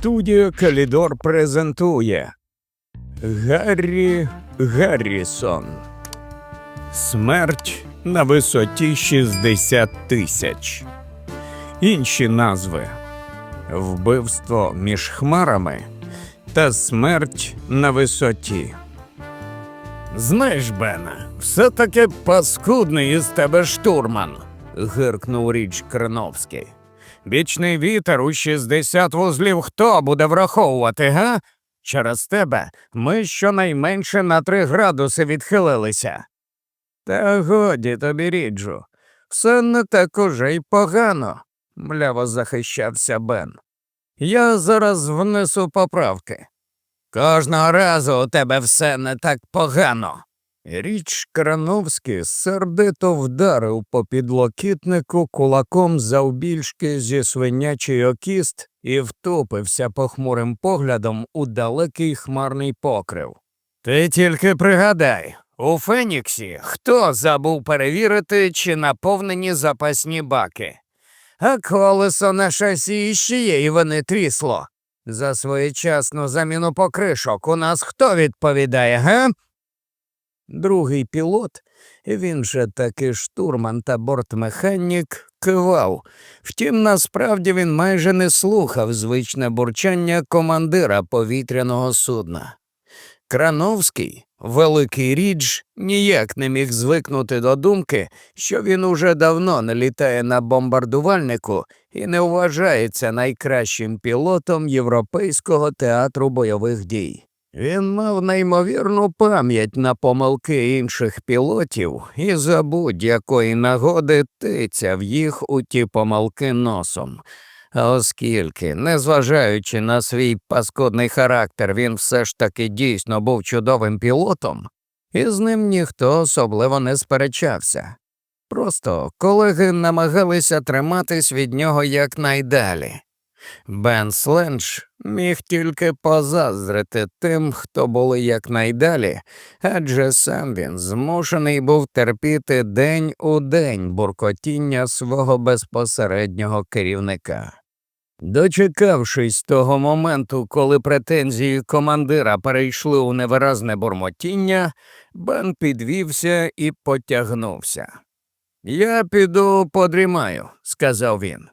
Студія Калідор презентує Гаррі Гаррісон. Смерть на висоті 60 тисяч. Інші назви Вбивство між хмарами та смерть на висоті. Знаєш, Бена, все таки паскудний із тебе штурман. гиркнув річ Креновський. Бічний вітер у 60 вузлів хто буде враховувати, га? Через тебе ми щонайменше на три градуси відхилилися. Та годі тобі, ріджу, все не так уже й погано, мляво захищався Бен. Я зараз внесу поправки. Кожного разу у тебе все не так погано. Річ Крановський сердито вдарив по підлокітнику кулаком завбільшки зі свинячий окіст і втупився похмурим поглядом у далекий хмарний покрив. Ти тільки пригадай, у Феніксі хто забув перевірити, чи наповнені запасні баки? А колесо на шасі іще і вони трісло. За своєчасну заміну покришок у нас хто відповідає, га? Другий пілот, він же таки штурман та бортмеханік, кивав. Втім, насправді він майже не слухав звичне бурчання командира повітряного судна. Крановський, великий рідж, ніяк не міг звикнути до думки, що він уже давно не літає на бомбардувальнику і не вважається найкращим пілотом Європейського театру бойових дій. Він мав неймовірну пам'ять на помилки інших пілотів і за будь-якої нагоди тицяв їх у ті помилки носом. А оскільки, незважаючи на свій паскудний характер, він все ж таки дійсно був чудовим пілотом, і з ним ніхто особливо не сперечався. Просто колеги намагалися триматись від нього якнайдалі. Бен Сленч міг тільки позаздрити тим, хто були якнайдалі, адже сам він змушений був терпіти день у день буркотіння свого безпосереднього керівника. Дочекавшись того моменту, коли претензії командира перейшли у невиразне бурмотіння, Бен підвівся і потягнувся. Я піду подрімаю, сказав він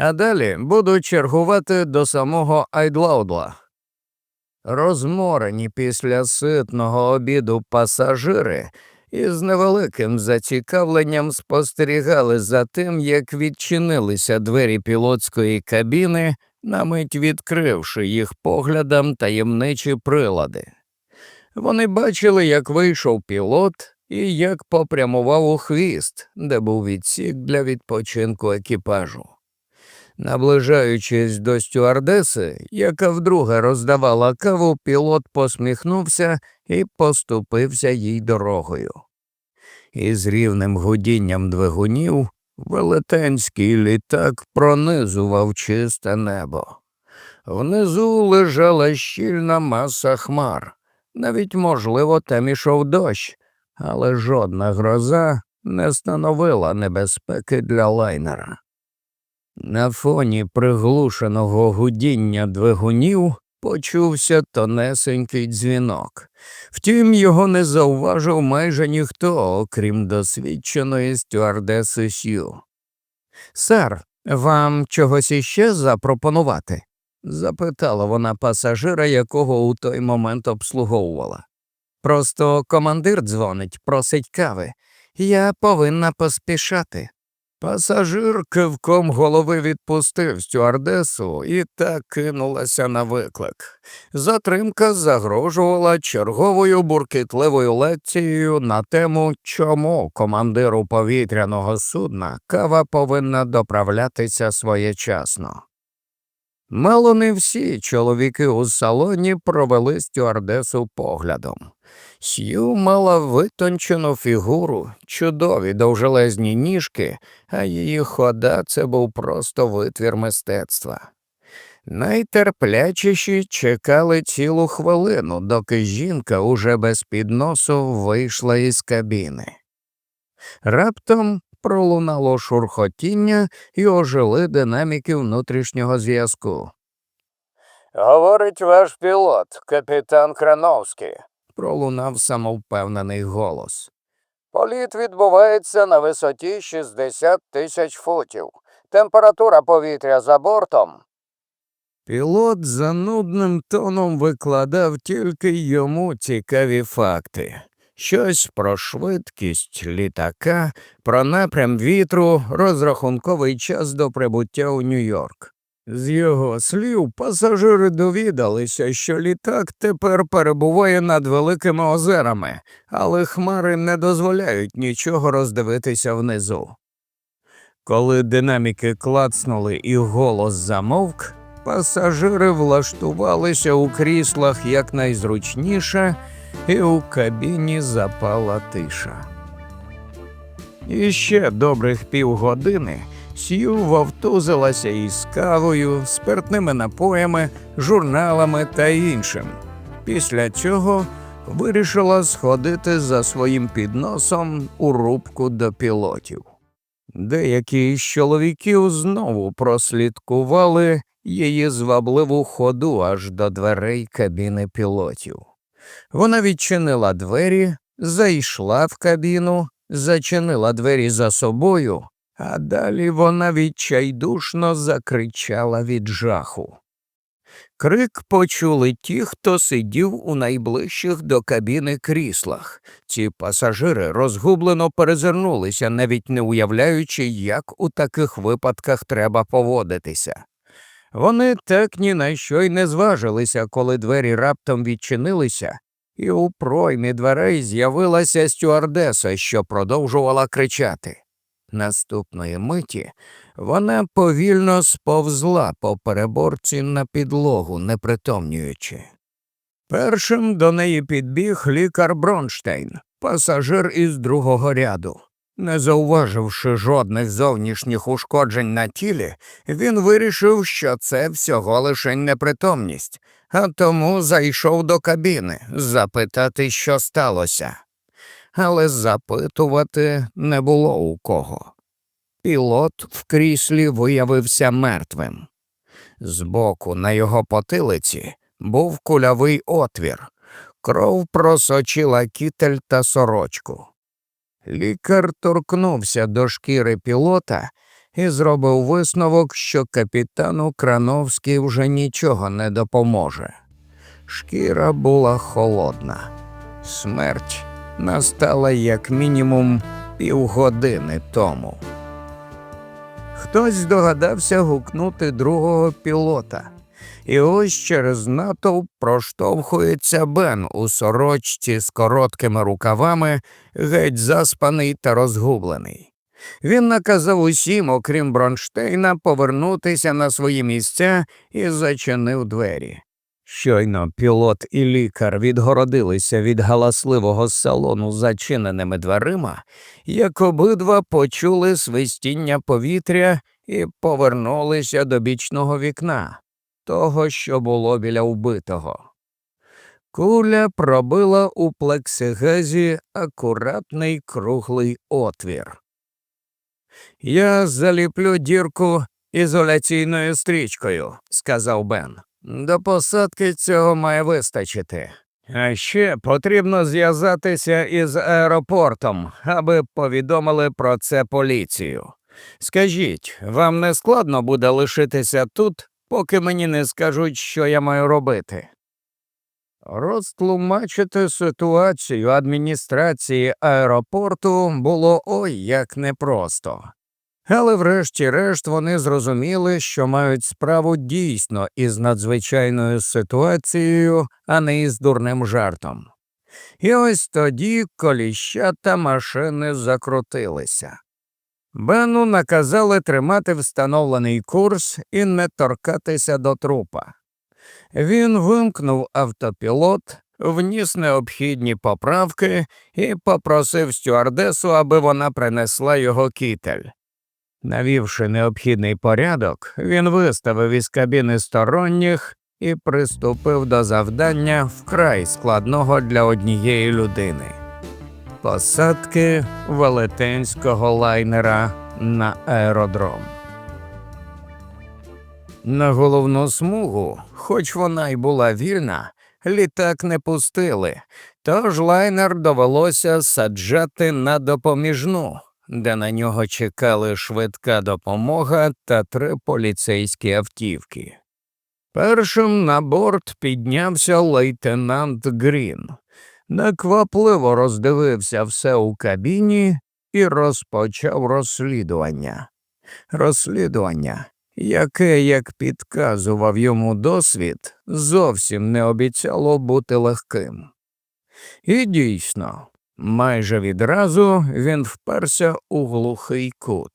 а далі буду чергувати до самого Айдлаудла. Розморені після ситного обіду пасажири із невеликим зацікавленням спостерігали за тим, як відчинилися двері пілотської кабіни, на мить відкривши їх поглядам таємничі прилади. Вони бачили, як вийшов пілот і як попрямував у хвіст, де був відсік для відпочинку екіпажу. Наближаючись до стюардеси, яка вдруге роздавала каву, пілот посміхнувся і поступився їй дорогою. Із рівним гудінням двигунів велетенський літак пронизував чисте небо. Внизу лежала щільна маса хмар. Навіть, можливо, там ішов дощ, але жодна гроза не становила небезпеки для лайнера. На фоні приглушеного гудіння двигунів почувся тонесенький дзвінок. Втім, його не зауважив майже ніхто, окрім досвідченої стюардеси Сью. Сер, вам чогось іще запропонувати? запитала вона пасажира, якого у той момент обслуговувала. Просто командир дзвонить, просить кави. Я повинна поспішати. Пасажир кивком голови відпустив стюардесу і так кинулася на виклик. Затримка загрожувала черговою буркітливою лекцією на тему, чому командиру повітряного судна кава повинна доправлятися своєчасно. Мало не всі чоловіки у салоні провели стюардесу поглядом. Сью мала витончену фігуру, чудові довжелезні ніжки, а її хода це був просто витвір мистецтва. Найтерплячіші чекали цілу хвилину, доки жінка уже без підносу вийшла із кабіни. Раптом пролунало шурхотіння і ожили динаміки внутрішнього зв'язку. Говорить ваш пілот, капітан Крановський, пролунав самовпевнений голос. Політ відбувається на висоті 60 тисяч футів. Температура повітря за бортом. Пілот занудним тоном викладав тільки йому цікаві факти. Щось про швидкість літака, про напрям вітру, розрахунковий час до прибуття у Нью-Йорк. З його слів, пасажири довідалися, що літак тепер перебуває над великими озерами, але хмари не дозволяють нічого роздивитися внизу. Коли динаміки клацнули і голос замовк, пасажири влаштувалися у кріслах якнайзручніше, і у кабіні запала тиша. І ще добрих півгодини Сью вовтузилася із кавою, спиртними напоями, журналами та іншим. Після цього вирішила сходити за своїм підносом у рубку до пілотів. Деякі із чоловіків знову прослідкували її звабливу ходу аж до дверей кабіни пілотів. Вона відчинила двері, зайшла в кабіну, зачинила двері за собою, а далі вона відчайдушно закричала від жаху. Крик почули ті, хто сидів у найближчих до кабіни кріслах. Ці пасажири розгублено перезирнулися, навіть не уявляючи, як у таких випадках треба поводитися. Вони так ні на що й не зважилися, коли двері раптом відчинилися, і у проймі дверей з'явилася стюардеса, що продовжувала кричати. Наступної миті вона повільно сповзла по переборці на підлогу, непритомнюючи. Першим до неї підбіг лікар Бронштейн, пасажир із другого ряду. Не зауваживши жодних зовнішніх ушкоджень на тілі, він вирішив, що це всього лише непритомність, а тому зайшов до кабіни запитати, що сталося. Але запитувати не було у кого. Пілот в кріслі виявився мертвим. Збоку на його потилиці був кульовий отвір, кров просочила кітель та сорочку. Лікар торкнувся до шкіри пілота і зробив висновок, що капітану Крановський вже нічого не допоможе. Шкіра була холодна. Смерть настала як мінімум півгодини тому. Хтось здогадався гукнути другого пілота. І ось через натовп проштовхується Бен у сорочці з короткими рукавами, геть заспаний та розгублений. Він наказав усім, окрім Бронштейна, повернутися на свої місця і зачинив двері. Щойно пілот і лікар відгородилися від галасливого салону зачиненими дверима, як обидва почули свистіння повітря і повернулися до бічного вікна того, що було біля вбитого. Куля пробила у плексигазі акуратний круглий отвір. Я заліплю дірку ізоляційною стрічкою, сказав Бен. До посадки цього має вистачити. А ще потрібно зв'язатися із аеропортом, аби повідомили про це поліцію. Скажіть, вам не складно буде лишитися тут, поки мені не скажуть, що я маю робити. Розтлумачити ситуацію адміністрації аеропорту було ой як непросто. Але врешті-решт вони зрозуміли, що мають справу дійсно із надзвичайною ситуацією, а не із дурним жартом. І ось тоді коліща та машини закрутилися. Бену наказали тримати встановлений курс і не торкатися до трупа. Він вимкнув автопілот, вніс необхідні поправки і попросив стюардесу, аби вона принесла його кітель. Навівши необхідний порядок, він виставив із кабіни сторонніх і приступив до завдання вкрай складного для однієї людини посадки велетенського лайнера на аеродром. На головну смугу, хоч вона й була вільна, літак не пустили, тож лайнер довелося саджати на допоміжну, де на нього чекали швидка допомога та три поліцейські автівки. Першим на борт піднявся лейтенант Грін, неквапливо роздивився все у кабіні і розпочав розслідування. Розслідування, яке, як підказував йому досвід, зовсім не обіцяло бути легким. І дійсно, майже відразу він вперся у глухий кут.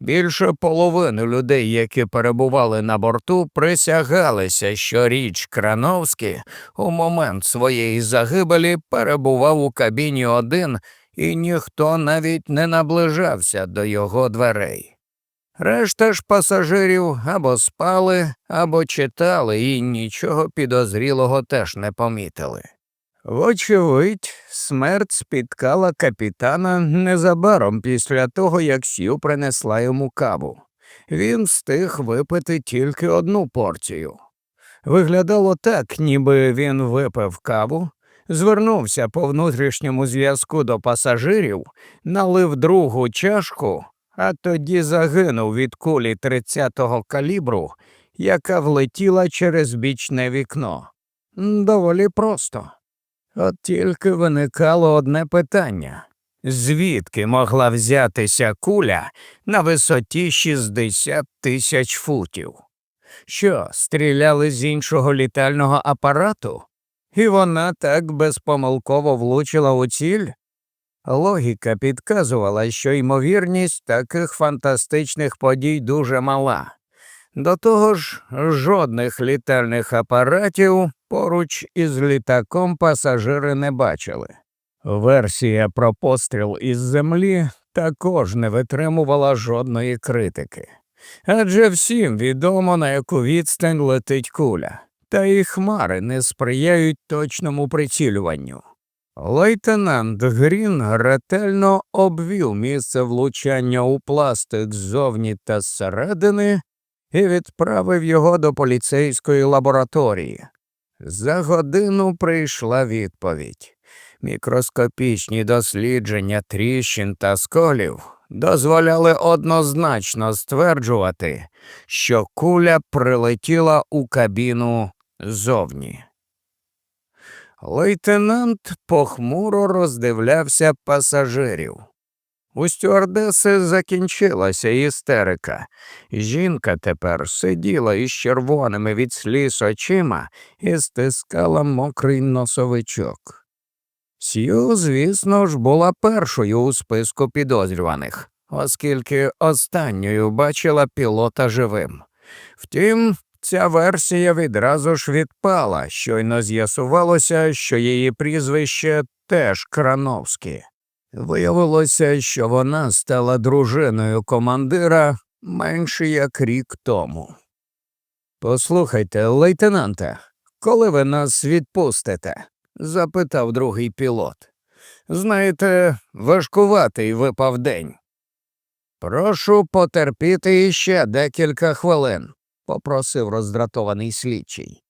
Більше половини людей, які перебували на борту, присягалися, що річ Крановський у момент своєї загибелі перебував у кабіні один, і ніхто навіть не наближався до його дверей. Решта ж пасажирів або спали, або читали і нічого підозрілого теж не помітили. Вочевидь, смерть спіткала капітана незабаром після того, як Сью принесла йому каву. Він встиг випити тільки одну порцію. Виглядало так, ніби він випив каву, звернувся по внутрішньому зв'язку до пасажирів, налив другу чашку, а тоді загинув від кулі 30-го калібру, яка влетіла через бічне вікно. Доволі просто. От тільки виникало одне питання звідки могла взятися куля на висоті 60 тисяч футів? Що, стріляли з іншого літального апарату? І вона так безпомилково влучила у ціль? Логіка підказувала, що ймовірність таких фантастичних подій дуже мала. До того ж, жодних літальних апаратів поруч із літаком пасажири не бачили. Версія про постріл із землі також не витримувала жодної критики. Адже всім відомо, на яку відстань летить куля, та і хмари не сприяють точному прицілюванню. Лейтенант Грін ретельно обвів місце влучання у пластик ззовні та зсередини і відправив його до поліцейської лабораторії. За годину прийшла відповідь. Мікроскопічні дослідження тріщин та сколів дозволяли однозначно стверджувати, що куля прилетіла у кабіну зовні. Лейтенант похмуро роздивлявся пасажирів. У стюардеси закінчилася істерика. Жінка тепер сиділа із червоними від сліз очима і стискала мокрий носовичок. Сью, звісно ж, була першою у списку підозрюваних, оскільки останньою бачила пілота живим. Втім, ця версія відразу ж відпала, щойно з'ясувалося, що її прізвище теж Крановське. Виявилося, що вона стала дружиною командира менше як рік тому. Послухайте, лейтенанте, коли ви нас відпустите? запитав другий пілот. Знаєте, важкуватий випав день. Прошу потерпіти іще декілька хвилин, попросив роздратований слідчий.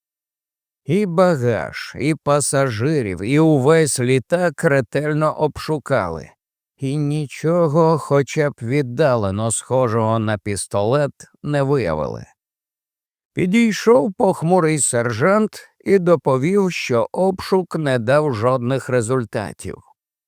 І багаж, і пасажирів, і увесь літак ретельно обшукали, і нічого, хоча б віддалено схожого на пістолет, не виявили. Підійшов похмурий сержант і доповів, що обшук не дав жодних результатів.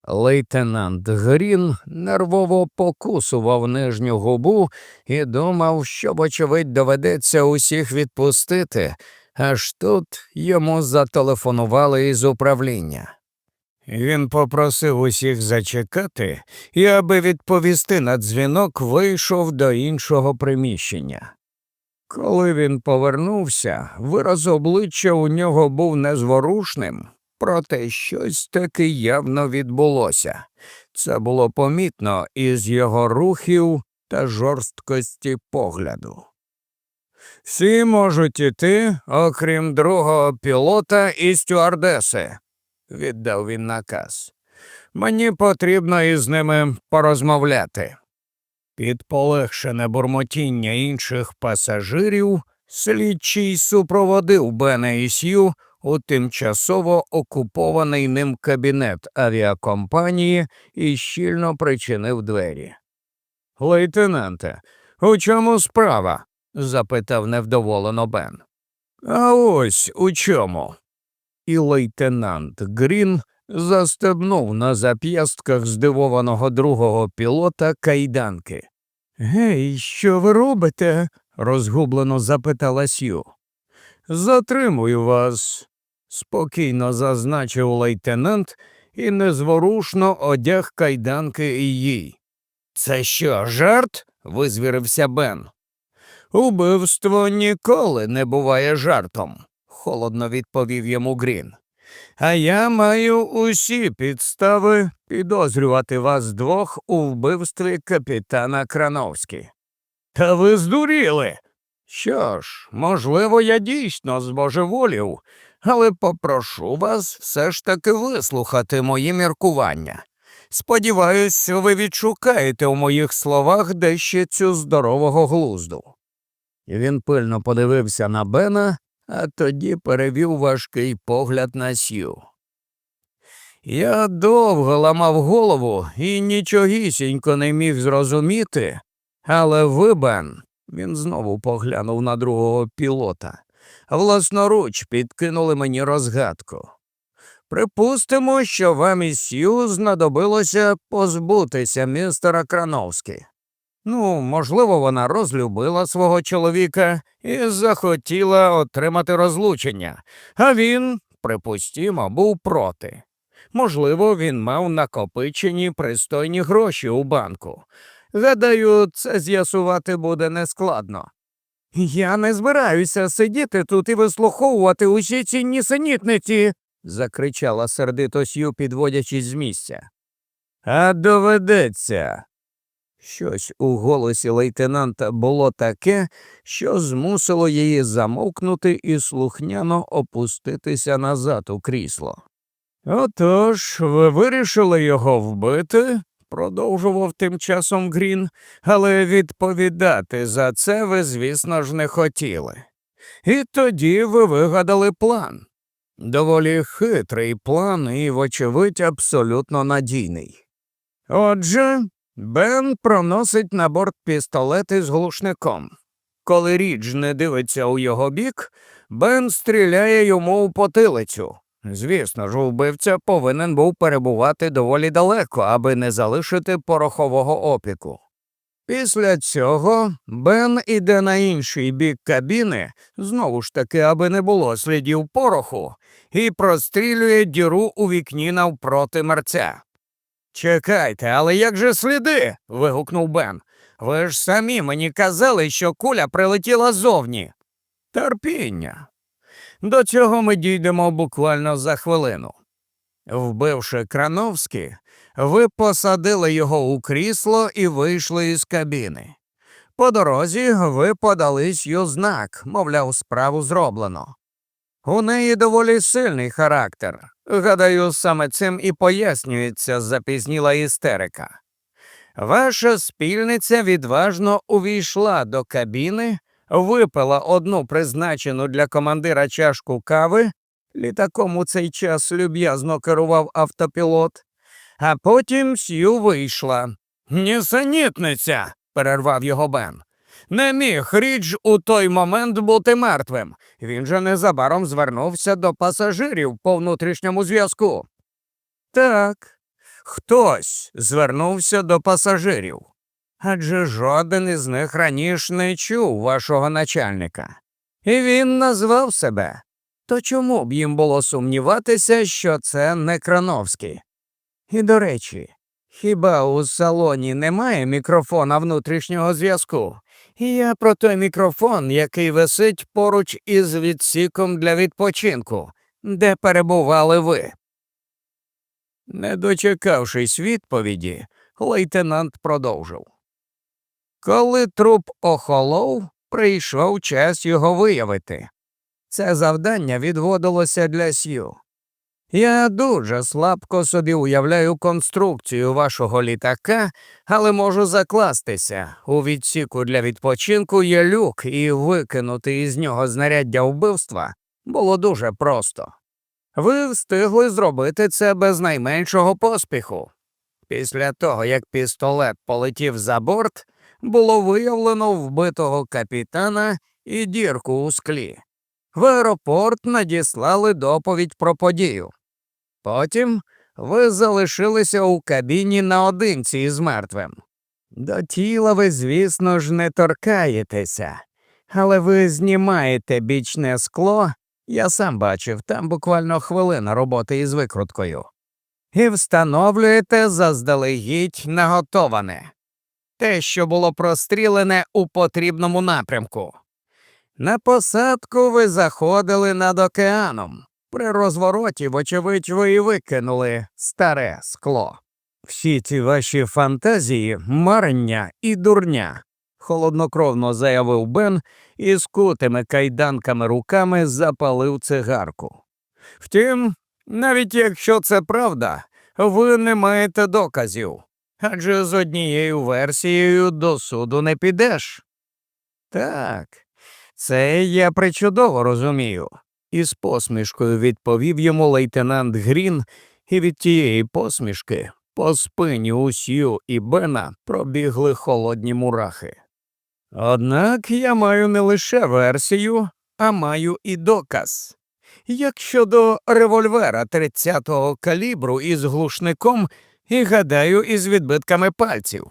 Лейтенант Грін нервово покусував нижню губу і думав, що, вочевидь, доведеться усіх відпустити, аж тут йому зателефонували із управління. Він попросив усіх зачекати і, аби відповісти на дзвінок, вийшов до іншого приміщення. Коли він повернувся, вираз обличчя у нього був незворушним, проте щось таки явно відбулося. Це було помітно із його рухів та жорсткості погляду. Всі можуть іти, окрім другого пілота і стюардеси, віддав він наказ. Мені потрібно із ними порозмовляти. Під полегшене бурмотіння інших пасажирів Слідчий супроводив Бена і Сью у тимчасово окупований ним кабінет авіакомпанії і щільно причинив двері. Лейтенанте, у чому справа? Запитав невдоволено Бен. А ось у чому. І лейтенант Грін застебнув на зап'ястках здивованого другого пілота кайданки. Гей, що ви робите? розгублено запитала Сью. Затримую вас, спокійно зазначив лейтенант і незворушно одяг кайданки і їй. Це що, жарт? визвірився Бен. Убивство ніколи не буває жартом, холодно відповів йому Грін. А я маю усі підстави підозрювати вас двох у вбивстві капітана Крановські. Та ви здуріли. Що ж, можливо, я дійсно збожеволів, але попрошу вас все ж таки вислухати мої міркування. Сподіваюсь, ви відшукаєте у моїх словах дещицю здорового глузду. І Він пильно подивився на Бена, а тоді перевів важкий погляд на Сью. Я довго ламав голову і нічогісінько не міг зрозуміти, але ви, Бен, він знову поглянув на другого пілота, власноруч підкинули мені розгадку. Припустимо, що вам із Сью знадобилося позбутися містера Крановський. Ну, можливо, вона розлюбила свого чоловіка і захотіла отримати розлучення, а він, припустімо, був проти. Можливо, він мав накопичені пристойні гроші у банку. Гадаю, це з'ясувати буде нескладно. Я не збираюся сидіти тут і вислуховувати усі ці нісенітниці, закричала сердито Сью, підводячись з місця. А доведеться. Щось у голосі лейтенанта було таке, що змусило її замовкнути і слухняно опуститися назад у крісло. Отож, ви вирішили його вбити, продовжував тим часом Грін, але відповідати за це ви, звісно ж, не хотіли. І тоді ви вигадали план. Доволі хитрий план і, вочевидь, абсолютно надійний. Отже, Бен проносить на борт пістолети з глушником. Коли річ не дивиться у його бік, Бен стріляє йому у потилицю. Звісно ж, вбивця повинен був перебувати доволі далеко, аби не залишити порохового опіку. Після цього Бен іде на інший бік кабіни, знову ж таки, аби не було слідів пороху, і прострілює діру у вікні навпроти мерця. Чекайте, але як же сліди? вигукнув Бен. Ви ж самі мені казали, що куля прилетіла зовні. Терпіння. До цього ми дійдемо буквально за хвилину. Вбивши Крановський, ви посадили його у крісло і вийшли із кабіни. По дорозі ви подались й знак, мовляв, справу зроблено. У неї доволі сильний характер. Гадаю, саме цим і пояснюється запізніла істерика. Ваша спільниця відважно увійшла до кабіни, випила одну призначену для командира чашку кави, літаком у цей час люб'язно керував автопілот, а потім Сью вийшла. Нісенітниця, перервав його Бен. Не міг Рідж у той момент бути мертвим. Він же незабаром звернувся до пасажирів по внутрішньому зв'язку. Так, хтось звернувся до пасажирів. Адже жоден із них раніше не чув вашого начальника. І він назвав себе. То чому б їм було сумніватися, що це не Крановський? І до речі, хіба у салоні немає мікрофона внутрішнього зв'язку? Я про той мікрофон, який висить поруч із відсіком для відпочинку, де перебували ви. Не дочекавшись відповіді, лейтенант продовжив. Коли труп охолов, прийшов час його виявити. Це завдання відводилося для Сью. Я дуже слабко собі уявляю конструкцію вашого літака, але можу закластися. У відсіку для відпочинку є люк, і викинути із нього знаряддя вбивства було дуже просто. Ви встигли зробити це без найменшого поспіху. Після того, як пістолет полетів за борт, було виявлено вбитого капітана і дірку у склі. В аеропорт надіслали доповідь про подію. Потім ви залишилися у кабіні наодинці із мертвим. До тіла ви, звісно ж, не торкаєтеся, але ви знімаєте бічне скло, я сам бачив, там буквально хвилина роботи із викруткою, і встановлюєте заздалегідь наготоване те, що було прострілене у потрібному напрямку. На посадку ви заходили над океаном. При розвороті, вочевидь, ви і викинули старе скло. Всі ці ваші фантазії марення і дурня, холоднокровно заявив Бен і з кутими кайданками руками запалив цигарку. Втім, навіть якщо це правда, ви не маєте доказів, адже з однією версією до суду не підеш. Так, це я причудово розумію, із посмішкою відповів йому лейтенант Грін, і від тієї посмішки по спині Усю і Бена пробігли холодні мурахи. Однак я маю не лише версію, а маю і доказ. Як щодо револьвера 30-го калібру із глушником і, гадаю, із відбитками пальців.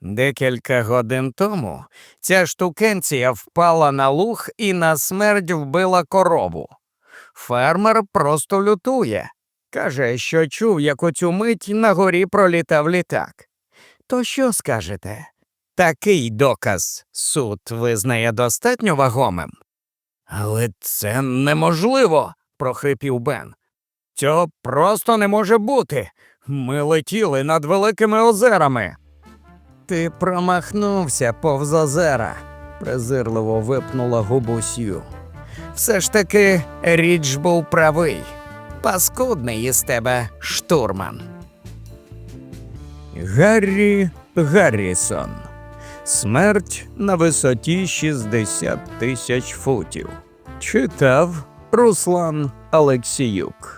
Декілька годин тому ця штукенція впала на луг і на смерть вбила корову. Фермер просто лютує. Каже, що чув, як у цю мить на горі пролітав літак. То що скажете? Такий доказ суд визнає достатньо вагомим. Але це неможливо, прохрипів Бен. Цього просто не може бути. Ми летіли над великими озерами. Ти промахнувся повз озера, презирливо випнула губу Сью. Все ж таки річ був правий. Паскудний із тебе штурман. Гаррі Гаррісон. Смерть на висоті 60 тисяч футів. Читав Руслан Алексіюк.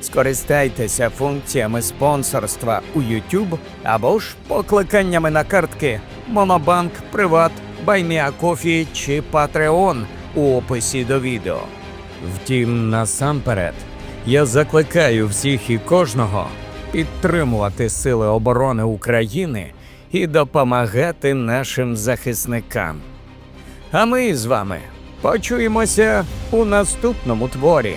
Скористайтеся функціями спонсорства у YouTube або ж покликаннями на картки Монобанк, Приват, Байміакофі чи Patreon у описі до відео. Втім, насамперед, я закликаю всіх і кожного підтримувати Сили оборони України і допомагати нашим захисникам. А ми з вами почуємося у наступному творі.